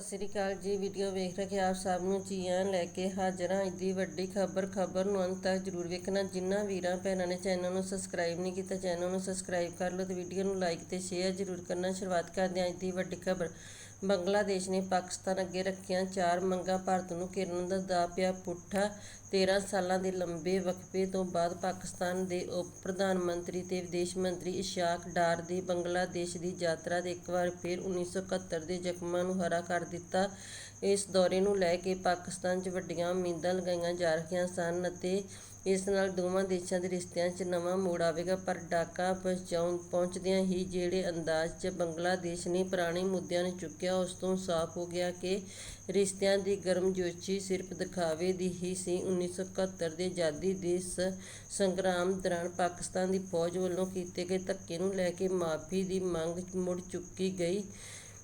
ਸਤਿ ਸ੍ਰੀ ਅਕਾਲ ਜੀ, ਵੀਡੀਓ ਵੇਖ ਰਹੇ ਆਪ ਸਭ ਨੂੰ ਜੀ ਆਇਆਂ ਲੈ ਕੇ ਹਾਜ਼ਰ ਹਾਂ। ਅੱਜ ਦੀ ਵੱਡੀ ਖਬਰ ਖਬਰ ਨੂੰ ਅੰਤ ਤੱਕ ਜਰੂਰ ਵੇਖਣਾ। ਜਿਨ੍ਹਾਂ ਵੀਰਾਂ, ਭੈਣਾਂ ਨੇ ਚੈਨਲ ਨੂੰ ਸਬਸਕ੍ਰਾਈਬ ਨਹੀਂ ਕੀਤਾ ਚੈਨਲ ਨੂੰ ਸਬਸਕ੍ਰਾਈਬ ਕਰ ਲਓ ਤੇ ਵੀਡੀਓ ਨੂੰ ਲਾਈਕ ਤੇ ਸ਼ੇਅਰ ਜਰੂਰ ਕਰਨਾ। ਸ਼ੁਰੂਆਤ ਕਰਦੇ ਹਾਂ ਅੱਜ ਦੀ ਵੱਡੀ ਖਬਰ। ਬੰਗਲਾਦੇਸ਼ ਨੇ ਪਾਕਿਸਤਾਨ ਅੱਗੇ ਰੱਖੀਆਂ ਚਾਰ ਮੰਗਾਂ ਭਾਰਤ ਨੂੰ ਘੇਰਨ ਦਾ ਪਿਆ ਪੁੱਠਾ। 13 ਸਾਲਾਂ ਦੇ ਲੰਬੇ ਵਕਫੇ ਤੋਂ ਬਾਅਦ ਪਾਕਿਸਤਾਨ ਦੇ ਉਪ ਪ੍ਰਧਾਨ ਮੰਤਰੀ ਤੇ ਵਿਦੇਸ਼ ਮੰਤਰੀ ਇਸ਼ਾਕ ਡਾਰ ਦੀ ਬੰਗਲਾਦੇਸ਼ ਦੀ ਯਾਤਰਾ ਦੇ ਇੱਕ ਵਾਰ ਫਿਰ 1971 ਦੇ ਜ਼ਖਮਾਂ ਨੂੰ ਹਰਾ ਕਰ ਦਿੱਤਾ। ਇਸ ਦੌਰੇ ਨੂੰ ਲੈ ਕੇ ਪਾਕਿਸਤਾਨ 'ਚ ਵੱਡੀਆਂ ਉਮੀਦਾਂ ਲਗਾਈਆਂ ਜਾ ਰਹੀਆਂ ਸਨ ਅਤੇ ਇਸ ਨਾਲ ਦੋਵਾਂ ਦੇਸ਼ਾਂ ਦੇ ਰਿਸ਼ਤਿਆਂ 'ਚ ਨਵਾਂ ਮੋੜ ਆਵੇਗਾ। ਪਰ ਡਾਕਾ ਪਹੁੰਚਾਉਣ, ਪਹੁੰਚਦਿਆਂ ਹੀ ਜਿਹੜੇ ਅੰਦਾਜ਼ 'ਚ ਬੰਗਲਾਦੇਸ਼ ਨੇ ਪੁਰਾਣੇ ਮੁੱਦਿਆਂ ਨੂੰ ਚੁੱਕਿਆ, ਉਸ ਤੋਂ ਸਾਫ਼ ਹੋ ਗਿਆ ਕਿ ਰਿਸ਼ਤਿਆਂ ਦੀ ਗਰਮਜੋਸ਼ੀ ਸਿਰਫ ਦਿਖਾਵੇ ਦੀ ਹੀ ਸੀ। 1971 ਦੇ ਆਜ਼ਾਦੀ ਦੇ ਸ ਸੰਗਰਾਮ ਦੌਰਾਨ ਪਾਕਿਸਤਾਨ ਦੀ ਫੌਜ ਵੱਲੋਂ ਕੀਤੇ ਗਏ ਧੱਕੇ ਨੂੰ ਲੈ ਕੇ ਮਾਫੀ ਦੀ ਮੰਗ ਮੁੜ ਚੁੱਕੀ ਗਈ।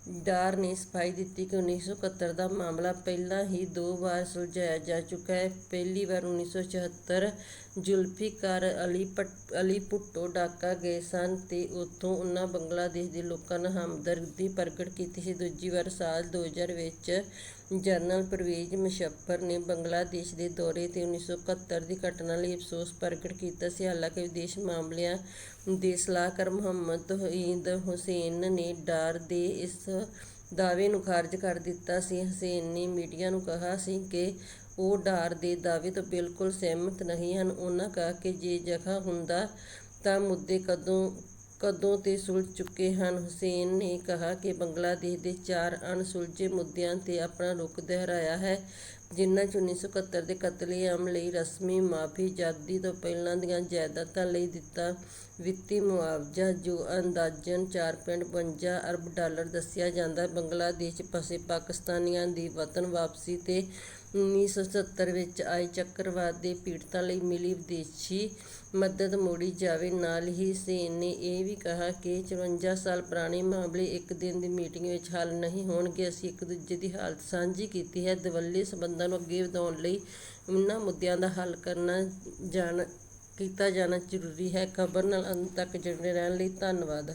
ਡਾਰ ਨੇ ਸਫ਼ਾਈ ਦਿੱਤੀ ਕਿ 1971 ਦਾ ਮਾਮਲਾ ਪਹਿਲਾਂ ਹੀ ਦੋ ਵਾਰ ਸੁਲਝਾਇਆ ਜਾ ਚੁੱਕਾ ਹੈ। ਪਹਿਲੀ ਵਾਰ 1974 ਜ਼ੁਲਫਿਕਾਰ ਅਲੀ ਭੱਟ ਅਲੀ ਭੁੱਟੋ ਡਾਕਾ ਗਏ ਸਨ ਤੇ ਉੱਥੋਂ ਉਹਨਾਂ ਬੰਗਲਾਦੇਸ਼ ਦੇ ਲੋਕਾਂ ਨਾਲ ਹਮਦਰਦੀ ਪ੍ਰਗਟ ਕੀਤੀ ਸੀ। ਦੂਜੀ ਵਾਰ ਸਾਲ 2000 ਵਿੱਚ ਜਨਰਲ ਪਰਵੇਜ਼ ਮੁਸ਼ੱਰਫ ਨੇ ਬੰਗਲਾਦੇਸ਼ ਦੇ ਦੌਰੇ ਤੇ 1971 ਦੀ ਘਟਨਾ ਲਈ ਅਫਸੋਸ ਪ੍ਰਗਟ ਕੀਤਾ ਸੀ। ਹਾਲਾਂਕਿ ਵਿਦੇਸ਼ ਮਾਮਲਿਆਂ ਦੇ ਸਲਾਹਕਾਰ ਮੁਹੰਮਦ ਤੌਹੀਦ ਹੁਸੈਨ ਨੇ ਡਾਰ ਦੇ ਇਸ ਦਾਅਵੇ ਨੂੰ ਖਾਰਜ ਕਰ ਦਿੱਤਾ ਸੀ। ਹੁਸੈਨ ਨੇ ਮੀਡੀਆ ਨੂੰ ਕਿਹਾ ਸੀ ਕਿ ਉਹ ਡਾਰ ਦੇ ਦਾਅਵੇ ਤੋਂ ਬਿਲਕੁਲ ਸਹਿਮਤ ਨਹੀਂ ਹਨ। ਉਹਨਾਂ ਕਿਹਾ ਕਿ ਜੇ ਜਗ੍ਹਾ ਹੁੰਦਾ ਤਾਂ ਮੁੱਦੇ ਕਦੋਂ ਕਦੋਂ ਤੇ ਸੁਲਝ ਚੁੱਕੇ ਹਨ? ਹੁਸੈਨ ਨੇ ਕਿਹਾ ਕਿ ਬੰਗਲਾਦੇਸ਼ ਦੇ ਚਾਰ ਅਣਸੁਲਝੇ ਮੁੱਦਿਆਂ ਤੇ ਆਪਣਾ ਰੁਖ ਦੁਹਰਾਇਆ ਹੈ। ਜਿਨ੍ਹਾਂ 'ਚ 1971 ਦੇ ਕਤਲੇਆਮ ਲਈ ਰਸਮੀ ਮਾਫੀ ਆਜ਼ਾਦੀ ਤੋਂ ਪਹਿਲਾਂ ਦੀਆਂ ਜਾਇਦਾਦਾਂ ਲਈ ਦਿੱਤਾ ਵਿੱਤੀ ਮੁਆਵਜ਼ਾ, ਜੋ ਅੰਦਾਜ਼ਨ 4.52 ਅਰਬ ਡਾਲਰ ਦੱਸਿਆ ਜਾਂਦਾ। ਬੰਗਲਾਦੇਸ਼ 'ਚ ਫਸੇ ਪਾਕਿਸਤਾਨੀਆਂ ਦੀ ਵਤਨ ਵਾਪਸੀ ਤੇ 1970 ਵਿੱਚ ਆਏ ਚੱਕਰਵਾਦ ਦੇ ਪੀੜਤਾਂ ਲਈ ਮਿਲੀ ਵਿਦੇਸ਼ੀ ਮਦਦ ਮੋੜੀ ਜਾਵੇ, ਨਾਲ ਹੀ ਸੇਨ ਨੇ ਇਹ ਵੀ ਕਿਹਾ ਕਿ 54 ਸਾਲ ਪੁਰਾਣੇ ਮਾਮਲੇ ਇੱਕ ਦਿਨ ਦੀ ਮੀਟਿੰਗ ਵਿੱਚ ਹੱਲ ਨਹੀਂ ਹੋਣਗੇ। ਅਸੀਂ ਇੱਕ ਦੂਜੇ ਦੀ ਹਾਲਤ ਸਾਂਝੀ ਕੀਤੀ ਹੈ। ਦਵੱਲੇ ਸੰਬੰਧਾਂ ਨੂੰ ਅੱਗੇ ਵਧਾਉਣ ਲਈ ਇਹਨਾਂ ਮੁੱਦਿਆਂ ਦਾ ਹੱਲ ਕਰਨਾ ਜਾਣ, ਕੀਤਾ ਜਾਣਾ ਜ਼ਰੂਰੀ ਹੈ। ਖਬਰ ਨਾਲ ਅੰਤ ਤੱਕ ਜੁੜੇ ਰਹਿਣ ਲਈ ਧੰਨਵਾਦ।